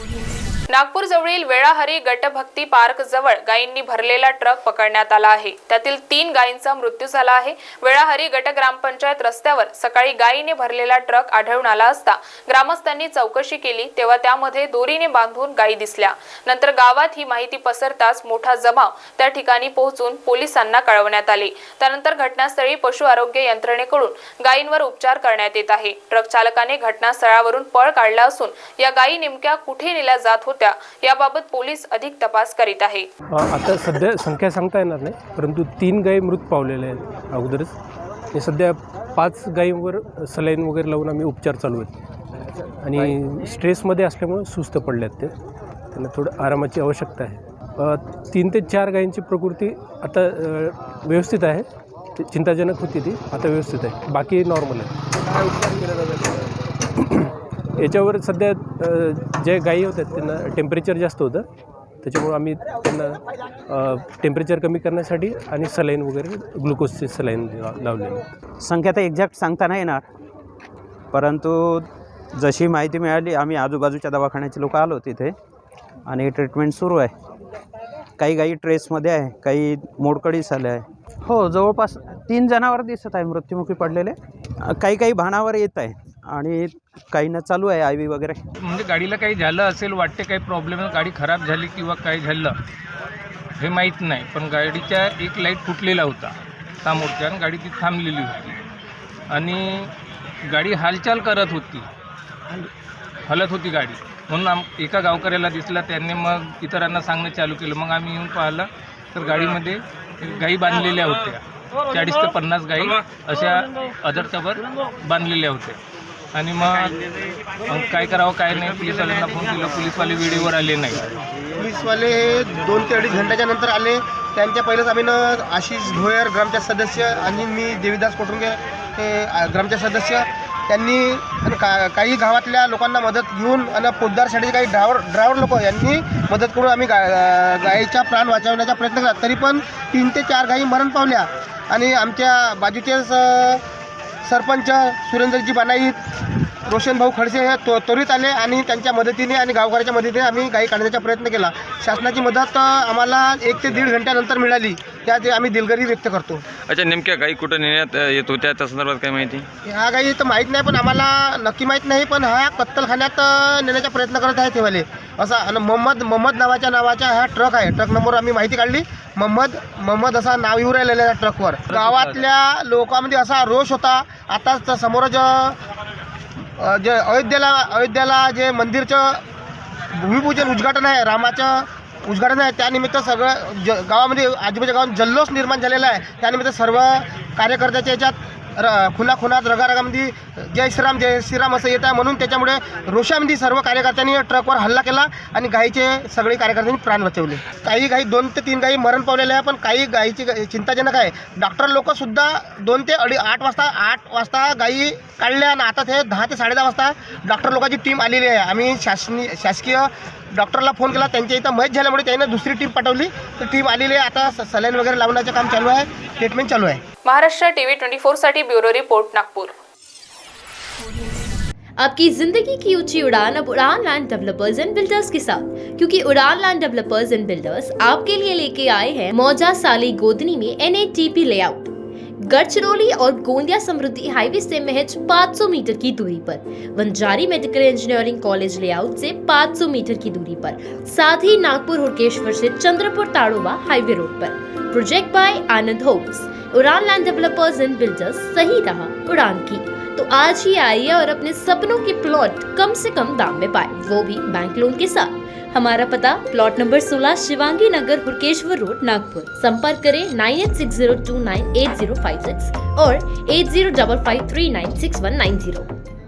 Audio Nagpur जवळील वेळाहरी गटभक्ती park जवळ गायींनी भरलेला ट्रक पकडण्यात आला आहे. त्यातील तीन गायींचा मृत्यू झाला आहे. वेळाहरी गट ग्रामपंचायत रस्त्यावर सकाळी गायीने भरलेला ट्रक आढळून आला असता ग्रामस्थांनी चौकशी केली तेव्हा त्यामध्ये दोरीने बांधून गायी दिसल्या. नंतर गावात ही माहिती पसरताच मोठा जमाव त्या ठिकाणी पोहोचून पोलिसांना कळवण्यात आले. त्यानंतर घटनास्थळी पशु आरोग्य यंत्रणेकडून गायींवर उपचार करण्यात येत आहे. ट्रक चालकाने घटनास्थळावरून पळ काढला असून या गायी नेमक्या कुठे नेल्या जात होत्या याबाबत पोलीस अधिक तपास करीत आहे. आता सध्या संख्या सांगता येणार नाही परंतु तीन गायी मृत पावलेल्या आहेत अगोदरच. सध्या पाच गायींवर सलाईन वगैरे लावून आम्ही उपचार चालू आहेत. आणि स्ट्रेसमध्ये असल्यामुळे सुस्त पडल्यात ते. त्यांना थोडं आरामाची आवश्यकता आहे. तीन ते चार गायींची प्रकृती आता व्यवस्थित आहे. ते चिंताजनक होती ती आता व्यवस्थित आहे. बाकी नॉर्मल आहे. याच्यावर सध्या जे गायी होत्या त्यांना टेम्परेचर जास्त होतं. त्याच्यामुळं आम्ही त्यांना टेम्परेचर कमी करण्यासाठी आणि सलाईन वगैरे ग्लुकोजचे सलाईन लावलेले संख्या तर एक्झॅक्ट सांगता नाही येणार. परंतु जशी माहिती मिळाली आम्ही आजूबाजूच्या दवाखान्याचे लोक आलो तिथे आणि ट्रीटमेंट सुरू आहे. काही गाई ट्रेसमध्ये आहे काही मोडकळीस आल्या आहे हो जवळपास तीन जनावर दिसत आहे मृत्युमुखी पडलेले. काही काही भाणावर येत आहे आणि काहींना चालू आहे आय वगैरे. म्हणजे गाडीला काही झालं असेल वाटते काही प्रॉब्लेम गाडी खराब झाली किंवा काही झालं हे माहीत नाही. पण गाडीच्या एक लाइट फुटलेला होता समोरच्या आणि गाडी ती थांबलेली होती. आणि गाडी हालचाल करत होती. हलत होती गाडी. म्हणून आम एका गावकऱ्याला दिसला त्यांनी मग इतरांना सांगणं चालू केलं. मग आम्ही येऊन पाहिलं तर गाडीमध्ये गाई बांधलेल्या होत्या. चाळीस ते पन्नास गाई अशा अदरच्यावर बांधलेल्या होत्या. आणि मग मग काय करावं काय नाही पोलिसवाल्यांना फोन केला. पोलिसवाले वेळेवर आले नाही. पोलीसवाले हे दोन ते अडीच घंट्याच्या नंतर आले. त्यांच्या पहिलेच आम्ही न आशिष भोयर ग्रामच्या सदस्य आणि मी देवीदास कोटुंगे हे आ, सदस्य. त्यांनी आणि का काही गावातल्या लोकांना मदत घेऊन आणि पोद्दारसाठी काही ड्रायव्हर ड्रायव्हर लोक यांनी मदत करून आम्ही गा गायीचा प्राण वाचवण्याचा प्रयत्न केला. तरी पण तीन ते चार गायी मरण पावल्या. आणि आमच्या बाजूचेच सरपंच सुरेंद्रजी बानाईत रोशन भाऊ खडसे हे तो त्वरित आले आणि त्यांच्या मदतीने आणि गावकऱ्याच्या मदतीने आम्ही गाई काढण्याचा प्रयत्न केला. शासनाची मदत आम्हाला एक ते दीड घंट्यानंतर मिळाली. त्यात आम्ही दिलगिरी व्यक्त करतो. अच्छा नेमक्या गाई कुठं नेण्यात येत होत्या? त्या संदर्भात काय माहिती? ह्या गाई तर माहीत नाही पण आम्हाला नक्की माहीत नाही पण ह्या कत्तलखान्यात नेण्याचा प्रयत्न करत आहे तेवाले असा आणि मोहम्मद मोहम्मद नावाच्या नावाचा हा ट्रक आहे. ट्रक नंबर आम्ही माहिती काढली. मोहम्मद मोहम्मद असा नाव येऊ राहिलेलं आहे ट्रकवर गावातल्या लोकांमध्ये असा रोष होता. आताच अ, जे अयोध्येला अयोध्येला जे मंदिरचं भूमिपूजन उद्घाटन आहे रामाचं उद्घाटन आहे त्यानिमित्त सगळं ज गावामध्ये आजूबाजूच्या गावात जल्लोष निर्माण झालेला आहे. त्यानिमित्त सर्व कार्यकर्त्याच्या याच्यात र खुना खुनात रगारगामध्ये जय श्रीराम जय श्रीराम असं येत आहे. म्हणून त्याच्यामुळे रोषामध्ये सर्व कार्यकर्त्यांनी ट्रकवर हल्ला केला आणि गाईचे सगळे कार्यकर्त्यांनी प्राण वाचवले. काही गाई दोन ते तीन गाई मरण पावलेल्या आहे पण काही गाईची चिंताजनक आहे. डॉक्टर लोकसुद्धा दोन ते अडी आठ वाजता आठ वाजता गाई काढल्या आणि आता ते दहा ते साडेदहा वाजता डॉक्टर लोकांची टीम आलेली आहे. आम्ही शासनी शासकीय डॉक्टरला फ़ोन केला त्यांच्या इथं मयत झाल्यामुळे त्यांनी दुसरी टीम पाठवली. तर टीम आलेली आहे आता स- सलाईन वगैरे लावण्याचं काम चालू आहे ट्रीटमेंट चालू आहे. महाराष्ट्र टीव्ही ट्वेंटी फोर साठी ब्युरो रिपोर्ट नागपूर. आपकी ज़िंदगी की ऊँची उड़ान अब Udaan land developers and builders के साथ। क्योंकि उड़ान लैंड डेवलपर्स एंड बिल्डर्स आपके लिए लेके आए हैं मौजा साली गोदनी में एन लेआउट गढ़चिरौली और गोंदिया समृद्धि हाईवे से महज 500 मीटर की दूरी पर। Wanjari medical engineering college layout से 500 मीटर की दूरी पर। साथ ही नागपुर हुड़केश्वर से Chandrapur Tadoba highway road per. Project by Anand homes Udaan land developers and builders सही रहा उड़ान की। तो आज ही आइए और अपने सपनों के प्लॉट कम से कम दाम में पाए। वो भी बैंक लोन के साथ। हमारा पता plot number 16 Shivangi Nagar Hurkeshwar road Nagpur. संपर्क करें nine eight six zero two nine eight zero five six और eight zero double five three nine six one nine zero.